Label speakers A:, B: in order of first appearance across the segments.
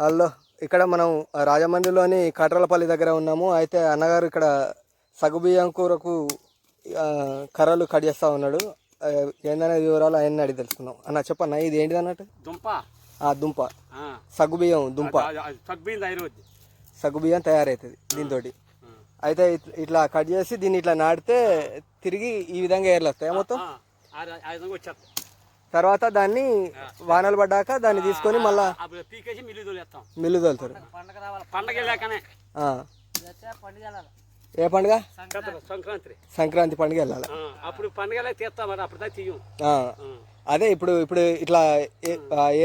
A: Hello ఇక్కడ మనం రాజమండ్రిలోని కట్రలపల్లి దగ్గర ఉన్నాము. అయితే అన్నగారు ఇక్కడ సగుబియ్యం కూరకు కర్రలు కట్ చేస్తూ ఉన్నాడు. ఏందనే వివరాలు ఆయన అడిగి తెలుసుకుందాం. అన్న చెప్పన్న ఇది ఏంటిది అన్నట్టు?
B: దుంప.
A: ఆ దుంప.
B: ఆ,
A: సగ్గుబియ్యం దుంప. సగ్గుబియ్యం తయారవుతుంది దీంతో అయితే ఇట్- ఇట్లా కట్ చేసి దీన్ని ఇట్లా నాటితే తిరిగి ఈ విధంగా ఏర్లు వస్తాయి మొత్తం? తర్వాత దాన్ని వానలు పడ్డాక దాన్ని తీసుకొని మళ్ళా
B: అప్పుడు పీకేసి మిల్లు
A: తోలుతారు.
B: పండగ రావాలి. పండగ వెళ్ళాకనే.
A: ఆ. ఏ పండుగ?
B: సంక్రాంతి. సంక్రాంతి.
A: సంక్రాంతి పండుగ వెళ్ళాలి.
B: అప్పుడు పండగలే తీస్తాం అప్పుడు తీయం.
A: అదే ఇప్పుడు ఇప్పుడు ఇట్లా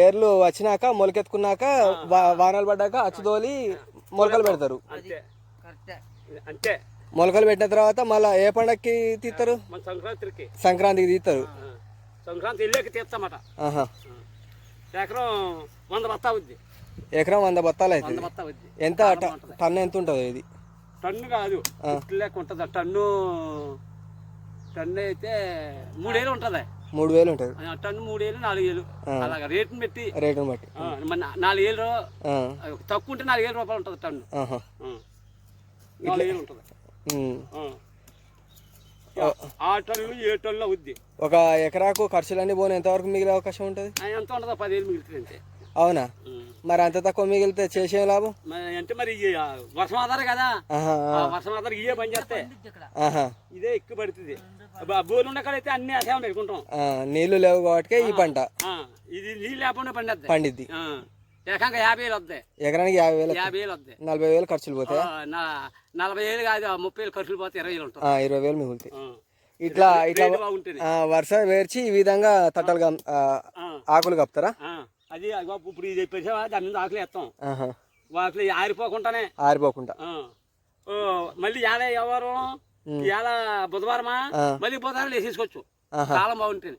A: ఏర్లు వచ్చినాక మొలకెత్తుకున్నాక వానలు పడ్డాక అచ్చుదోలి మొలకలు పెడతారు.
B: అంతే. అంతే.
A: మొలకలు పెట్టిన తర్వాత మళ్ళా ఏ పండగకి తీస్తారు
B: మన సంక్రాంతికి.
A: సంక్రాంతికి తీస్తారు
B: సంక్రాంతి వెళ్ళాక తీస్తామట. ఎకరం వంద బత్తా అవుద్ది.
A: ఎకరం వంద బత్తాలు
B: వంద
A: అవుతుంది
B: బత్తా అవుద్ది.
A: ఎంత టన్ను ఎంత ఉంటుంది ఇది?
B: టన్ను కాదు లెక్క ఉంటుంది. టన్ను టన్ను అయితే మూడేళ్ళు ఉంటుంది.
A: మూడు వేలు ఉంటుంది
B: టన్ను మూడేళ్ళు నాలుగు వేలు అలాగ రేటుని పెట్టి
A: రేటుని బట్టి.
B: నాలుగు వేలు తక్కువ ఉంటే నాలుగు వేల రూపాయలు ఉంటుంది టన్ను. నాలుగు వేలు ఉంటుంది.
A: ఉమ్.
B: ఆ. ఆ టన్నులు ఏ టన్నులు అవుద్ది.
A: ఒక ఎకరాకు ఖర్చులన్నీ పోను ఎంతవరకు మిగిలే అవకాశం ఉంటుంది?
B: ఎంత ఉంటుందో పదివేలు మిగులుతుంది అంతే.
A: అవునా. మరి అంత తక్కువ మిగిలితే చేసే లాభం?
B: అంటే మరి వర్షం ఆధారం కదా. వర్షం ఆధారం ఇవే పని చేస్తాయి
A: ఆహా.
B: ఇదే ఎక్కువ పడుతుంది. బోర్లు ఉన్న కాడైతే అన్ని అసే పెట్టుకుంటాం
A: ఆ, నీళ్ళు లేవు కాబట్టి ఈ పంట.
B: ఆ, ఇది నీళ్ళు లేకుండా పండిద్ది.
A: పండిద్ది.
B: ఏకంగా యాభై వేలు వస్తాయి
A: ఎకరానికి యాభై వేలు
B: యాభై వేలు వస్తాయి
A: నలభై వేలు ఖర్చులు పోతాయి
B: నలభై వేలు కాదు ముప్పై వేలు ఖర్చులు పోతే ఇరవై వేలు ఉంటుంది.
A: ఆ, ఇరవై వేలు మిగులుతాయి. ఇట్లా ఇట్లా వరుస వేర్చి ఈ విధంగా తట్టలు ఆకులు కప్తారా
B: అది ఇప్పుడు ఇది పెట్టావా దాని మీద ఆకులు వేస్తాం. వాటిలో ఆరిపోకుండానే.
A: ఆరిపోకుండా.
B: మళ్ళీ ఇవాళ ఎవరు? ఇవాళ బుధవారమా. మళ్ళీ బుధవారం వేసేసుకోవచ్చు. కాలం బాగుంటుంది.